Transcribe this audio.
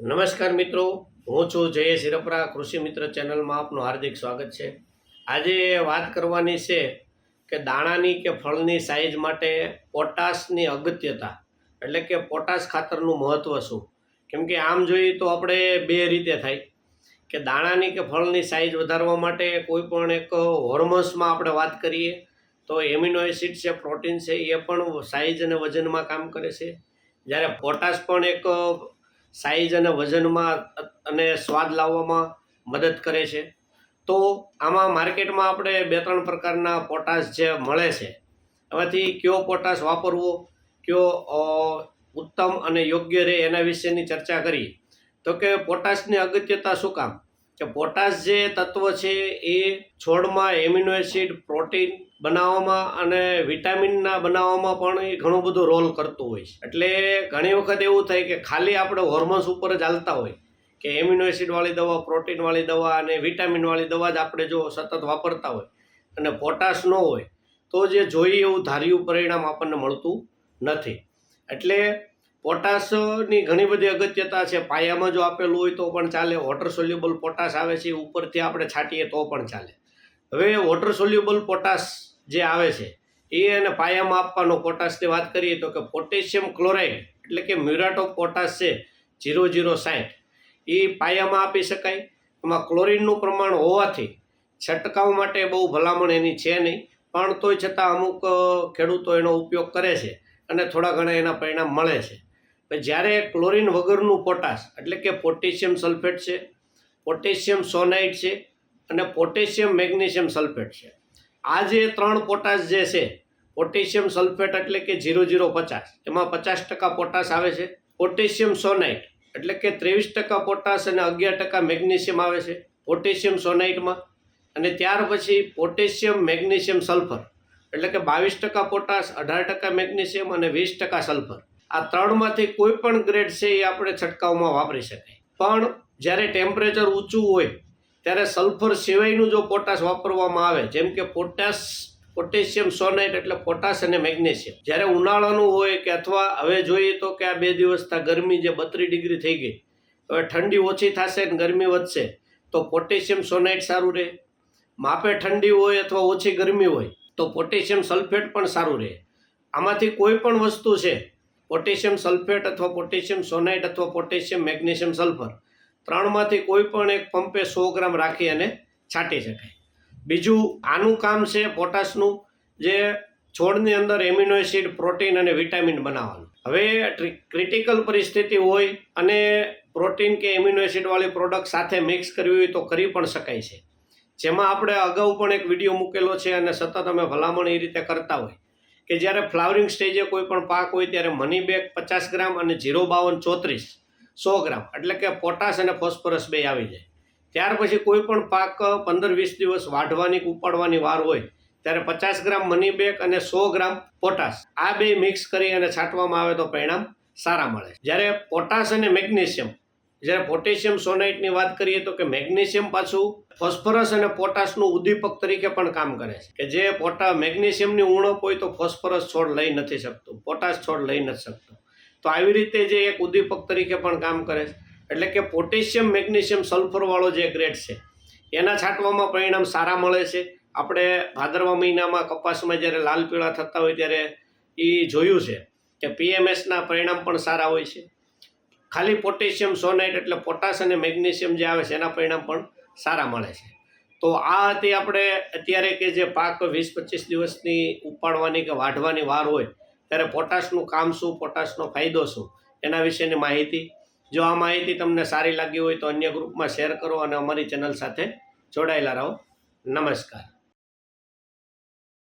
નમસ્કાર મિત્રો, હું છું જય હિરપરા, કૃષિ મિત્ર ચેનલમાં આપનું હાર્દિક સ્વાગત છે. આજે વાત કરવાની છે કે દાણાની કે ફળની સાઇઝ માટે પોટાશની અગત્યતા, એટલે કે પોટાશ ખાતરનું મહત્ત્વ શું? કેમ કે આમ જોઈએ તો આપણે બે રીતે થાય. કે દાણાની કે ફળની સાઇઝ વધારવા માટે કોઈ પણ એક હોર્મોન્સમાં આપણે વાત કરીએ, તો એમિનો એસિડ છે પ્રોટીન છે, એ પણ સાઇઝ અને વજનમાં કામ કરે છે. જ્યારે પોટાશ પણ એક સાઈઝ અને વજનમાં અને સ્વાદ લાવવામાં મદદ કરે છે. તો આમાં માર્કેટમાં આપણે બે ત્રણ પ્રકારના પોટાશ જે મળે છે, એમાંથી કયો પોટાશ વાપરવો, કયો ઉત્તમ અને યોગ્ય રહે એના વિશેની ચર્ચા કરીએ તો કે પોટાશની અગત્યતા શું કામ? કે પોટાશ જે તત્વ છે એ છોડમાં એમિનો એસિડ, પ્રોટીન બનાવવામાં અને વિટામિનના બનાવવામાં પણ એ ઘણો બધો રોલ કરતું હોય છે. એટલે ઘણી વખત એવું થાય કે ખાલી આપણે હોર્મોન્સ ઉપર જ હાલતા હોય કે એમિનો એસિડવાળી દવા પ્રોટીનવાળી દવા અને વિટામિનવાળી દવા જ આપણે જો સતત વાપરતા હોય અને પોટાશ ન હોય તો જે જોઈએ એવું ધાર્યું પરિણામ આપણને મળતું નથી. એટલે પોટાશની ઘણી બધી અગત્યતા છે. પાયામાં જો આપેલું હોય તો પણ ચાલે. વોટર સોલ્યુબલ પોટાશ આવે છે. ઉપરથી આપણે છાંટીએ તો પણ ચાલે. હવે વોટર સોલ્યુબલ પોટાશ જે આવે છે, એ અને પાયામાં આપવાનો પોટાશની વાત કરીએ તો કે પોટેશિયમ ક્લોરાઇડ એટલે કે મ્યુરાટ ઓફ પોટાશ છે જીરો જીરો સાઠ એ પાયામાં આપી શકાય. એમાં ક્લોરિનનું પ્રમાણ હોવાથી છંટકાવ માટે બહુ ભલામણ એની છે નહીં. પણ તોય છતાં અમુક ખેડૂતો એનો ઉપયોગ કરે છે અને થોડા ઘણા એના પરિણામ મળે છે. જ્યારે ક્લોરિન વગરનું પોટાશ એટલે કે પોટેશિયમ સલ્ફેટ છે પોટેશિયમ સોનાઇટ છે અને પોટેશિયમ મેગ્નેશિયમ સલ્ફેટ છે. આ જે ત્રણ પોટાશ જે છે પોટેશિયમ સલ્ફેટ એટલે કે ઝીરો ઝીરો પચાસ. એમાં પચાસ ટકા પોટાશ આવે છે. પોટેશિયમ સોનાઇટ એટલે કે ત્રેવીસ ટકા પોટાશ અને અગિયાર ટકા મેગ્નેશિયમ આવે છે પોટેશિયમ સોનાઇટમાં અને ત્યાર પછી પોટેશિયમ મેગ્નેશિયમ સલ્ફર એટલે કે બાવીસ ટકા પોટાશ અઢાર ટકા મેગ્નેશિયમ અને વીસ ટકા સલ્ફર આ ત્રણમાંથી કોઈ પણ ગ્રેડ છે એ આપણે છંટકાવમાં વાપરી શકાય. પણ જ્યારે ટેમ્પરેચર ઊંચું હોય ત્યારે સલ્ફર સિવાયનું જો પોટાશ વાપરવામાં આવે, જેમ કે પોટાશ, પોટેશિયમ સોનાઇટ એટલે પોટાશ અને મેગ્નેશિયમ. જ્યારે ઉનાળાનું હોય કે અથવા હવે જોઈએ તો કે આ બે દિવસથી ગરમી જે બત્રીસ ડિગ્રી થઈ ગઈ હવે ઠંડી ઓછી થશે ને ગરમી વધશે, તો પોટેશિયમ સોનાઇટ સારું રહે. માપે ઠંડી હોય અથવા ઓછી ગરમી હોય, તો પોટેશિયમ સલ્ફેટ પણ સારું રહે. આમાંથી કોઈ પણ વસ્તુ છે, પોટેશિયમ સલ્ફેટ અથવા પોટેશિયમ સોનાઇટ અથવા પોટેશિયમ મેગ્નેશિયમ સલ્ફર ત્રણમાંથી કોઈ પણ એક પંપે સો ગ્રામ રાખી અને છાંટી શકાય. બીજું, આનું કામ છે પોટાશનું, જે છોડની અંદર એમિનો એસિડ, પ્રોટીન અને વિટામિન બનાવવાનું. હવે ક્રિટિકલ પરિસ્થિતિ હોય અને પ્રોટીન કે એમિનો એસિડવાળી પ્રોડક્ટ સાથે મિક્સ કરવી હોય તો કરી પણ શકાય છે. જેમાં આપણે અગાઉ પણ એક વીડિયો મૂકેલો છે અને સતત અમે ભલામણ એ રીતે કરતા હોય કે જ્યારે ફ્લાવરિંગ સ્ટેજે કોઈ પણ પાક હોય ત્યારે મની બેગ પચાસ ગ્રામ અને જીરો બાવન ચોત્રીસ સો ગ્રામ. એટલે કે પોટાશ અને ફોસ્ફરસ બે આવી જાય. ત્યાર પછી કોઈ પણ પાક પંદર વીસ દિવસ વાઢવાની ઉપાડવાની વાર હોય, ત્યારે પચાસ ગ્રામ મની બેગ અને સો ગ્રામ પોટાશ. આ બે મિક્સ કરી અને છાંટવામાં આવે તો પરિણામ સારા મળે. જ્યારે પોટાશ અને મેગ્નેશિયમ, જ્યારે પોટેશિયમ સોનાઇટની વાત કરીએ તો કે મેગ્નેશિયમ પાછું ફોસ્ફરસ અને પોટાશનું ઉદ્દીપક તરીકે પણ કામ કરે છે. કે જે પોટા મેગ્નેશિયમની ઉણપ હોય તો ફોસ્ફરસ છોડ લઈ નથી શકતું. પોટાશ છોડ લઈ નથી શકતો. તો આવી રીતે જે એક ઉદ્દીપક તરીકે પણ કામ કરે છે. એટલે કે પોટેશિયમ, મેગ્નેશિયમ સલ્ફરવાળો જે ગ્રેડ છે, એના છાંટવામાં પરિણામ સારા મળે છે. આપણે ભાદરવા મહિનામાં કપાસમાં જ્યારે લાલ પીળા થતા હોય ત્યારે એ જોયું છે કે પીએમએસના પરિણામ પણ સારા હોય છે. ખાલી પોટેશિયમ, સોનાઇટ એટલે પોટાશ અને મેગ્નેશિયમ જે આવે છે, એના પરિણામ પણ સારા મળે છે. તો આ હતી આપણે અત્યારે કે જે પાક વીસ પચીસ દિવસની ઉપાડવાની કે વાઢવાની વાર હોય ત્યારે પોટાશનું કામ શું, પોટાશનો ફાયદો શું? એના વિશેની માહિતી. જો આ માહિતી તમને સારી લાગી હોય તો અન્ય ગ્રુપમાં શેર કરો અને અમારી ચેનલ સાથે જોડાયેલા રહો. નમસ્કાર.